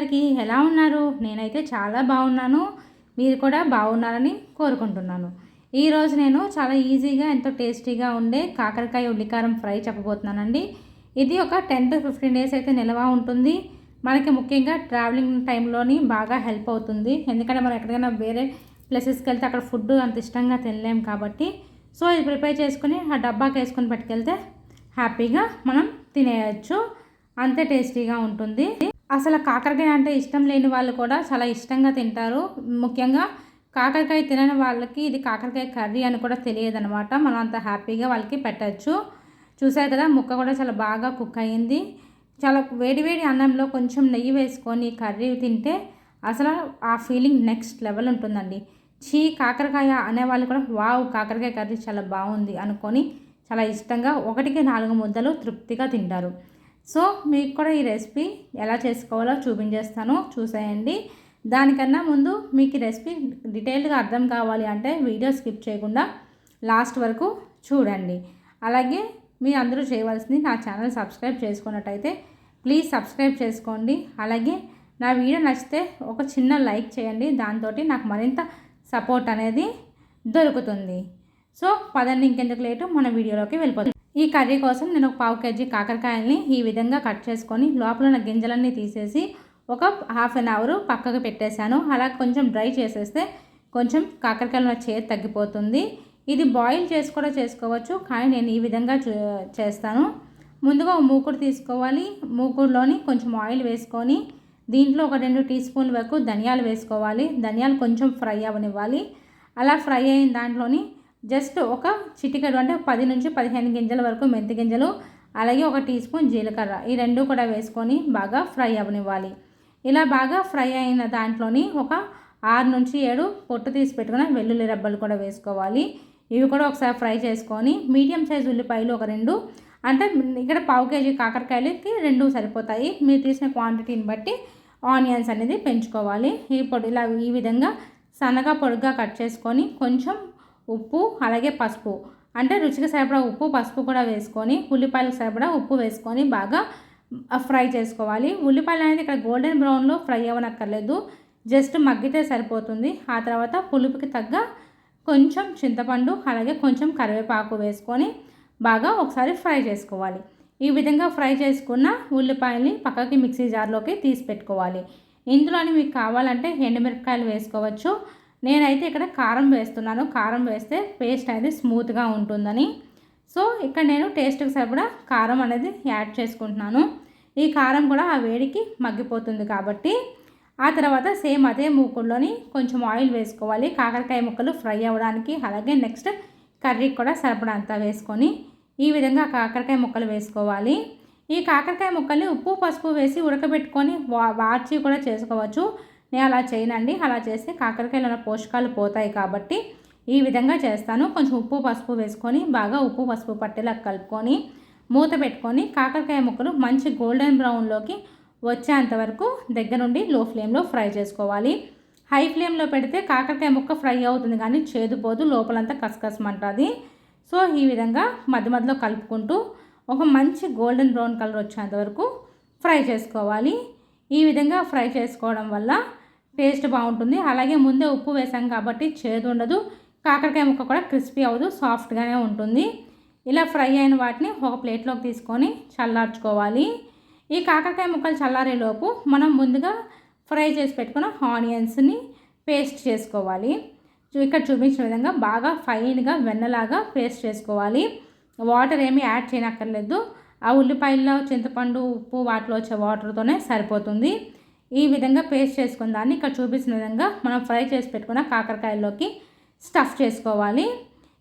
అందరికీ ఎలా ఉన్నారు? నేనైతే చాలా బాగున్నాను. మీరు కూడా బాగున్నారని కోరుకుంటున్నాను. ఈరోజు నేను చాలా ఈజీగా ఎంతో టేస్టీగా ఉండే కాకరకాయ ఉల్లికారం ఫ్రై చెప్పబోతున్నానండి. ఇది ఒక టెన్ టు ఫిఫ్టీన్ డేస్ అయితే నిల్వ ఉంటుంది. మనకి ముఖ్యంగా ట్రావెలింగ్ టైంలోని బాగా హెల్ప్ అవుతుంది. ఎందుకంటే మనం ఎక్కడికైనా వేరే ప్లేసెస్కి వెళ్తే అక్కడ ఫుడ్ అంత ఇష్టంగా తినలేం కాబట్టి. సో ఇది ప్రిపేర్ చేసుకుని ఆ డబ్బాకి వేసుకొని పట్టుకెళ్తే హ్యాపీగా మనం తినేయచ్చు. అంతే టేస్టీగా ఉంటుంది. అసలు కాకరకాయ అంటే ఇష్టం లేని వాళ్ళు కూడా చాలా ఇష్టంగా తింటారు. ముఖ్యంగా కాకరకాయ తినని వాళ్ళకి ఇది కాకరకాయ కర్రీ అని కూడా తెలియదు అనమాట మనం అంత హ్యాపీగా వాళ్ళకి పెట్టచ్చు. చూసారు కదా ముక్క కూడా చాలా బాగా కుక్ అయింది. చాలా వేడివేడి అన్నంలో కొంచెం నెయ్యి వేసుకొని కర్రీ తింటే అసలు ఆ ఫీలింగ్ నెక్స్ట్ లెవెల్ ఉంటుందండి. చీ కాకరకాయ అనేవాళ్ళు కూడా వావ్ కాకరకాయ కర్రీ చాలా బాగుంది అనుకొని చాలా ఇష్టంగా ఒకటికి నాలుగు ముద్దలు తృప్తిగా తింటారు. సో మీకు కూడా ఈ రెసిపీ ఎలా చేసుకోవాలో చూపించేస్తాను. చూసేయండి. దానికన్నా ముందు మీకు ఈ రెసిపీ డీటెయిల్డ్గా అర్థం కావాలి అంటే వీడియో స్కిప్ చేయకుండా లాస్ట్ వరకు చూడండి. అలాగే మీరు అందరూ చేయవలసింది నా ఛానల్ సబ్స్క్రైబ్ చేసుకున్నట్టయితే ప్లీజ్ సబ్స్క్రైబ్ చేసుకోండి. అలాగే నా వీడియో నచ్చితే ఒక చిన్న లైక్ చేయండి. దాంతో నాకు మరింత సపోర్ట్ అనేది దొరుకుతుంది. సో పదండి ఇంకెందుకు లేటు? మన వీడియోలోకి వెళ్ళిపోతుంది ఈ కర్రీ కోసం నేను ఒక పావు కేజీ కాకరకాయల్ని ఈ విధంగా కట్ చేసుకొని లోపల ఉన్న గింజలన్నీ తీసేసి ఒక హాఫ్ అన్ అవర్ పక్కకు పెట్టేశాను. అలా కొంచెం డ్రై చేసేస్తే కొంచెం కాకరకాయల చేతి తగ్గిపోతుంది. ఇది బాయిల్ చేసి కూడా చేసుకోవచ్చు కానీ నేను ఈ విధంగా చేస్తాను. ముందుగా మూకుడు తీసుకోవాలి. మూకుడులోని కొంచెం ఆయిల్ వేసుకొని దీంట్లో ఒక రెండు టీ స్పూన్ల వరకు ధనియాలు వేసుకోవాలి. ధనియాలు కొంచెం ఫ్రై అవ్వనివ్వాలి. అలా ఫ్రై అయిన దాంట్లోని జస్ట్ ఒక చిటికెడు అంటే పది నుంచి పదిహేను గింజల వరకు మెంతి గింజలు అలాగే ఒక టీ స్పూన్ జీలకర్ర. ఈ రెండు కూడా వేసుకొని బాగా ఫ్రై అవ్వనివ్వాలి. ఇలా బాగా ఫ్రై అయిన దాంట్లోని ఒక ఆరు నుంచి ఏడు పొట్టు తీసి పెట్టుకున్న వెల్లుల్లి రబ్బలు కూడా వేసుకోవాలి. ఇవి కూడా ఒకసారి ఫ్రై చేసుకొని మీడియం సైజ్ ఉల్లిపాయలు ఒక రెండు అంటే ఇక్కడ పావు కేజీ కాకరకాయలకి రెండు సరిపోతాయి. మీరు తీసిన క్వాంటిటీని బట్టి ఆనియన్స్ అనేది పెంచుకోవాలి. ఈ పొడి ఇలా ఈ విధంగా సన్నగా పొడిగా కట్ చేసుకొని కొంచెం ఉప్పు అలాగే పసుపు. అంటే రుచికి సరిపడా ఉప్పు పసుపు కూడా వేసుకొని ఉల్లిపాయలకు సరిపడా ఉప్పు వేసుకొని బాగా ఫ్రై చేసుకోవాలి. ఉల్లిపాయలు అనేది ఇక్కడ గోల్డెన్ బ్రౌన్లో ఫ్రై అవ్వనక్కర్లేదు. జస్ట్ మగ్గితే సరిపోతుంది. ఆ తర్వాత పులుపుకి తగ్గ కొంచెం చింతపండు అలాగే కొంచెం కరివేపాకు వేసుకొని బాగా ఒకసారి ఫ్రై చేసుకోవాలి. ఈ విధంగా ఫ్రై చేసుకున్న ఉల్లిపాయల్ని పక్కకి మిక్సీ జార్లోకి తీసి పెట్టుకోవాలి. ఇందులోని మీకు కావాలంటే ఎండుమిరపకాయలు వేసుకోవచ్చు. నేనైతే ఇక్కడ కారం వేస్తున్నాను. కారం వేస్తే పేస్ట్ అనేది స్మూత్గా ఉంటుందని. సో ఇక్కడ నేను టేస్ట్కి సరిపడా కారం అనేది యాడ్ చేసుకుంటున్నాను. ఈ కారం కూడా ఆ వేడికి మగ్గిపోతుంది కాబట్టి. ఆ తర్వాత సేమ్ అదే మూకుల్లోని కొంచెం ఆయిల్ వేసుకోవాలి. కాకరకాయ ముక్కలు ఫ్రై అవ్వడానికి అలాగే నెక్స్ట్ కర్రీకి కూడా సరిపడంతా వేసుకొని ఈ విధంగా కాకరకాయ ముక్కలు వేసుకోవాలి. ఈ కాకరకాయ ముక్కల్ని ఉప్పు పసుపు వేసి ఉడకబెట్టుకొని వా వాచి కూడా చేసుకోవచ్చు. నేను అలా చేయనండి. అలా చేస్తే కాకరకాయలో ఉన్న పోషకాలు పోతాయి కాబట్టి ఈ విధంగా చేస్తాను. కొంచెం ఉప్పు పసుపు వేసుకొని బాగా ఉప్పు పసుపు పట్టేలా కలుపుకొని మూత పెట్టుకొని కాకరకాయ ముక్కలు మంచి గోల్డెన్ బ్రౌన్లోకి వచ్చేంత వరకు దగ్గరుండి లో ఫ్లేమ్లో ఫ్రై చేసుకోవాలి. హై ఫ్లేమ్లో పెడితే కాకరకాయ ముక్క ఫ్రై అవుతుంది కానీ చేదుపోదు లోపలంతా కసకసమంటుంది. సో ఈ విధంగా మధ్య మధ్యలో కలుపుకుంటూ ఒక మంచి గోల్డెన్ బ్రౌన్ కలర్ వచ్చేంత వరకు ఫ్రై చేసుకోవాలి. ఈ విధంగా ఫ్రై చేసుకోవడం వల్ల టేస్ట్ బాగుంటుంది. అలాగే ముందే ఉప్పు వేసాం కాబట్టి చేదు ఉండదు. కాకరకాయ ముక్క కూడా క్రిస్పీ అవ్వదు సాఫ్ట్గానే ఉంటుంది. ఇలా ఫ్రై అయిన వాటిని ఒక ప్లేట్లోకి తీసుకొని చల్లార్చుకోవాలి. ఈ కాకరకాయ ముక్కలు చల్లారేలోపు మనం ముందుగా ఫ్రై చేసి పెట్టుకున్న ఆనియన్స్ని పేస్ట్ చేసుకోవాలి. ఇక్కడ చూపించిన విధంగా బాగా ఫైన్గా వెన్నలాగా పేస్ట్ చేసుకోవాలి. వాటర్ ఏమీ యాడ్ చేయనక్కర్లేదు. ఆ ఉల్లిపాయల్లో చింతపండు ఉప్పు వాటిలో వచ్చే వాటర్తోనే సరిపోతుంది. ఈ విధంగా పేస్ట్ చేసుకున్న దాన్ని ఇక్కడ చూపించిన విధంగా మనం ఫ్రై చేసి పెట్టుకున్న కాకరకాయల్లోకి స్టఫ్ చేసుకోవాలి.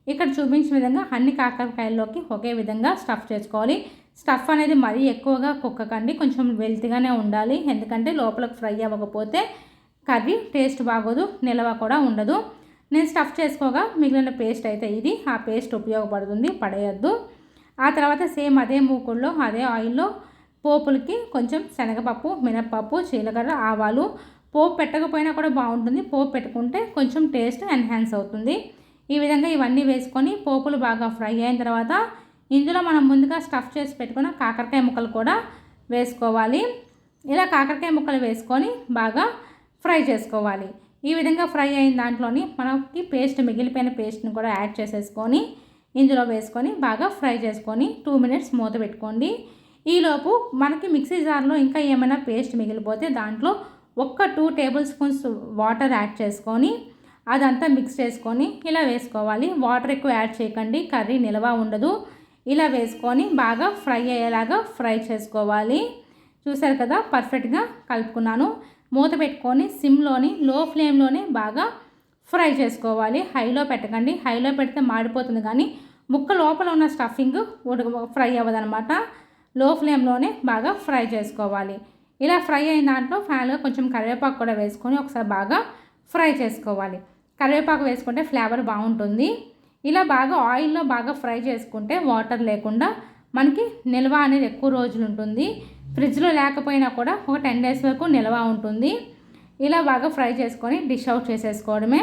ఇక్కడ చూపించిన విధంగా అన్ని కాకరకాయల్లోకి ఒకే విధంగా స్టఫ్ చేసుకోవాలి. స్టఫ్ అనేది మరీ ఎక్కువగా కుక్కకండి కొంచెం వెల్తిగానే ఉండాలి. ఎందుకంటే లోపలకు ఫ్రై అవ్వకపోతే కర్రీ టేస్ట్ బాగోదు నిలవ కూడా ఉండదు. నేను స్టఫ్ చేసుకోగా మిగిలిన పేస్ట్ అయితే ఇది. ఆ పేస్ట్ ఉపయోగపడుతుంది పడేయద్దు. ఆ తర్వాత సేమ్ అదే మూకుల్లో అదే ఆయిల్లో పోపులకి కొంచెం శనగపప్పు మినప్పప్పు జీలకర్ర ఆవాలు. పోపు పెట్టకపోయినా కూడా బాగుంటుంది. పోపు పెట్టుకుంటే కొంచెం టేస్ట్ ఎన్హాన్స్ అవుతుంది. ఈ విధంగా ఇవన్నీ వేసుకొని పోపులు బాగా ఫ్రై అయిన తర్వాత ఇందులో మనం ముందుగా స్టఫ్ చేసి పెట్టుకున్న కాకరకాయ ముక్కలు కూడా వేసుకోవాలి. ఇలా కాకరకాయ ముక్కలు వేసుకొని బాగా ఫ్రై చేసుకోవాలి. ఈ విధంగా ఫ్రై అయిన దాంట్లోని మనకి పేస్ట్ మిగిలిపోయిన పేస్ట్ని కూడా యాడ్ చేసేసుకొని ఇందులో వేసుకొని బాగా ఫ్రై చేసుకొని టూ మినిట్స్ మూత పెట్టుకోండి. ఈలోపు మనకి మిక్సీ జార్లో ఇంకా ఏమైనా పేస్ట్ మిగిలిపోతే దాంట్లో ఒక్క two table spoons water add చేసుకొని అదంతా మిక్స్ చేసుకొని ఇలా వేసుకోవాలి. వాటర్ ఎక్కువ యాడ్ చేయకండి కర్రీ నిల్వ ఉండదు. ఇలా వేసుకొని బాగా ఫ్రై అయ్యేలాగా ఫ్రై చేసుకోవాలి. చూసారు కదా పర్ఫెక్ట్గా కలుపుకున్నాను. మూత పెట్టుకొని సిమ్లోని లో ఫ్లేమ్లోనే బాగా ఫ్రై చేసుకోవాలి. హైలో పెట్టకండి. హైలో పెడితే మాడిపోతుంది కానీ ముక్క లోపల ఉన్న స్టఫింగ్ ఉడక ఫ్రై అవ్వదనమాట. లో ఫ్లేమ్లోనే బాగా ఫ్రై చేసుకోవాలి. ఇలా ఫ్రై అయిన దాంట్లో ఫ్యాన్గా కొంచెం కరివేపాకు కూడా వేసుకొని ఒకసారి బాగా ఫ్రై చేసుకోవాలి. కరివేపాకు వేసుకుంటే ఫ్లేవర్ బాగుంటుంది. ఇలా బాగా ఆయిల్లో బాగా ఫ్రై చేసుకుంటే వాటర్ లేకుండా మనకి నిల్వ అనేది ఎక్కువ రోజులు ఉంటుంది. ఫ్రిడ్జ్లో లేకపోయినా కూడా ఒక టెన్ డేస్ వరకు నిల్వ ఉంటుంది. ఇలా బాగా ఫ్రై చేసుకొని డిష్ అవుట్ చేసేసుకోవడమే.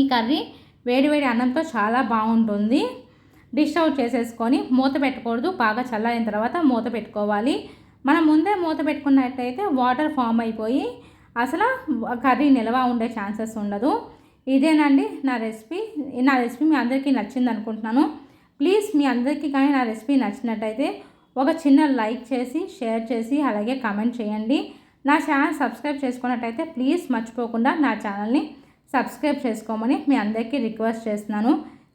ఈ కర్రీ వేడివేడి అన్నంతో చాలా బాగుంటుంది. డిష్ అవుట్ చేసేసుకొని మూత పెట్టకూడదు బాగా చల్లారిన తర్వాత మూత పెట్టుకోవాలి. మనం ముందే మూత పెట్టుకున్నట్టయితే వాటర్ ఫామ్ అయిపోయి అసలు కర్రీ నిల్వ ఉండే ఛాన్సెస్ ఉండదు. ఇదేనండి నా రెసిపీ. నా రెసిపీ మీ అందరికీ నచ్చింది అనుకుంటున్నాను. ప్లీజ్ మీ అందరికీ కానీ నా రెసిపీ నచ్చినట్టయితే ఒక చిన్న లైక్ చేసి షేర్ చేసి అలాగే కమెంట్ చేయండి. నా ఛానల్ సబ్స్క్రైబ్ చేసుకున్నట్టయితే ప్లీజ్ మర్చిపోకుండా నా ఛానల్ని సబ్స్క్రైబ్ చేసుకోమని మీ అందరికీ రిక్వెస్ట్ చేస్తున్నాను.